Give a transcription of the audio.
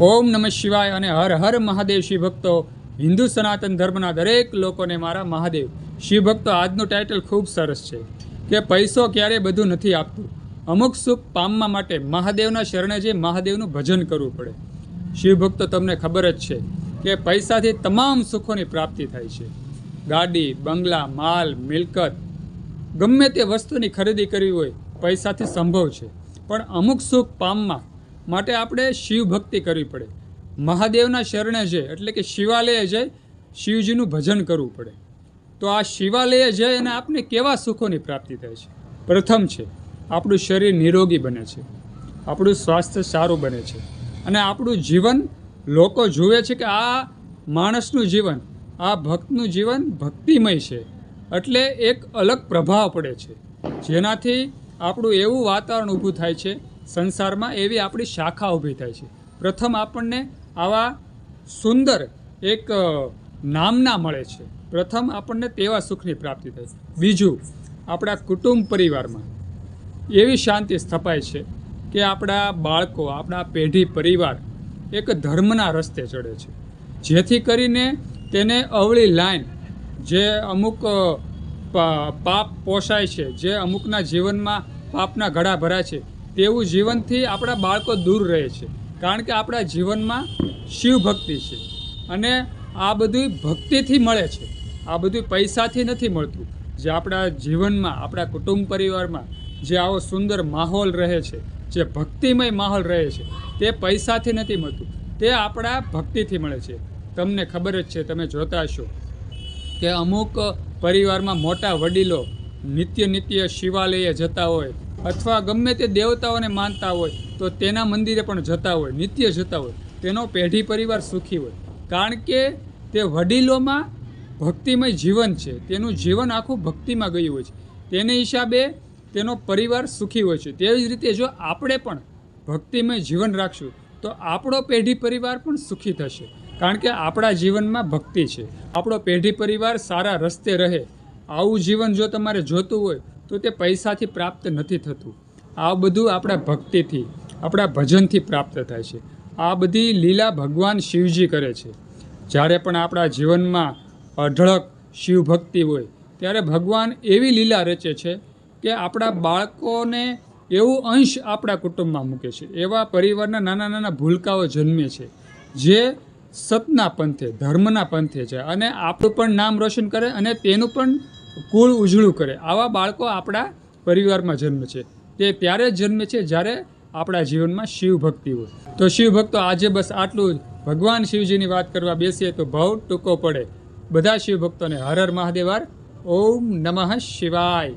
ઓમ નમઃ શિવાય અને હર હર મહાદેવ શિવ ભક્તો, હિન્દુ સનાતન ધર્મના દરેક લોકોને મારા મહાદેવ, શિવ ભક્તો, આજનું ટાઇટલ ખૂબ સરસ છે કે પૈસો ક્યારેય બધું નથી આપતું. અમુક સુખ પામવા માટે મહાદેવના શરણે જે મહાદેવનું ભજન કરવું પડે. શિવ ભક્તો, તમને ખબર જ છે કે પૈસાથી તમામ સુખોની પ્રાપ્તિ થાય છે. ગાડી, બંગલા, માલ, મિલકત, ગમે તે વસ્તુની ખરીદી કરવી હોય, પૈસાથી સંભવ છે. પણ અમુક સુખ પામવા માટે આપણે શિવ ભક્તિ કરવી પડે. મહાદેવના શરણે જઈ, એટલે કે શિવાલયે જઈ શિવજીનું ભજન કરવું પડે. તો આ શિવાલયે જઈ અને આપને કેવા સુખોની પ્રાપ્તિ થાય છે? પ્રથમ છે, આપણું શરીર નિરોગી બને છે. આપણું સ્વાસ્થ્ય સારું બને છે. અને આપણું જીવન, લોકો જુએ છે કે આ માણસનું જીવન, આ ભક્તનું જીવન ભક્તિમય છે. એટલે એક અલગ પ્રભાવ પડે છે. જેનાથી આપણું એવું વાતાવરણ ઊભું થાય છે સંસારમાં એવી આપણી શાખા ઊભી થાય છે. પ્રથમ આપણને આવા સુંદર એક નામના મળે છે. પ્રથમ આપણને તેવા સુખની પ્રાપ્તિ થાય છે. બીજું, આપણા કુટુંબ પરિવારમાં એવી શાંતિ સ્થપાય છે કે આપણા બાળકો, આપણા પેઢી પરિવાર એક ધર્મના રસ્તે ચડે છે. જેથી કરીને તેને અવળી લાઈન જે અમુક પાપ પોષાય છે, જે અમુકના જીવનમાં પાપના ઘડા ભરાય છે તેવું જીવનથી આપણા બાળકો દૂર રહે છે. કારણ કે આપણા જીવનમાં શિવ ભક્તિ છે. અને આ બધું ભક્તિથી મળે છે. આ બધું પૈસાથી નથી મળતું. જે આપણા જીવનમાં, આપણા કુટુંબ પરિવારમાં જે આવો સુંદર માહોલ રહે છે, જે ભક્તિમય માહોલ રહે છે, તે પૈસાથી નથી મળતું. તે આપણા ભક્તિથી મળે છે. તમને ખબર જ છે, તમે જોતા હશો કે અમુક પરિવારમાં મોટા વડીલો નિત્ય નિત્ય શિવાલયે જતા હોય અથવા ગમે તે દેવતાઓને માનતા હોય, તો તેના મંદિરે પણ જતા હોય, નિત્ય જતા હોય. તેનો પેઢી પરિવાર સુખી હોય. કારણ કે તે વડીલોમાં ભક્તિમય જીવન છે. તેનું જીવન આખું ભક્તિમાં ગયું હોય છે. તેને હિસાબે તેનો પરિવાર સુખી હોય છે. તેવી જ રીતે જો આપણે પણ ભક્તિમય જીવન રાખશું, તો આપણો પેઢી પરિવાર પણ સુખી થશે. કારણ કે આપણા જીવનમાં ભક્તિ છે. આપણો પેઢી પરિવાર સારા રસ્તે રહે. આવું જીવન જો તમારે જોતું હોય તો તે પૈસાથી પ્રાપ્ત નથી થતું. આ બધું આપણા ભક્તિથી, આપણા ભજનથી પ્રાપ્ત થાય છે. આ બધી લીલા ભગવાન શિવજી કરે છે. જ્યારે પણ આપણા જીવનમાં અઢળક શિવ ભક્તિ હોય, ત્યારે ભગવાન એવી લીલા રચે છે કે આપણા બાળકોને એવું અંશ આપણા કુટુંબમાં મૂકે છે. એવા પરિવારના નાના નાના ભૂલકાઓ જન્મે છે, જે સતના પંથે, ધર્મના પંથે છે અને આપણું પણ નામ રોશન કરે અને તેનું પણ કુળ ઉજળું કરે. આવા બાળકો આપણા પરિવારમાં જન્મે છે. તે ત્યારે જ જન્મે છે જ્યારે આપણા જીવનમાં શિવ ભક્તિ હોય. તો શિવ ભક્તો આજે બસ આટલું જ. ભગવાન શિવજીની વાત કરવા બેસીએ તો ભાવ ટૂંકો પડે. બધા શિવ ભક્તોને હર હર મહાદેવાર ઓમ નમઃ શિવાય.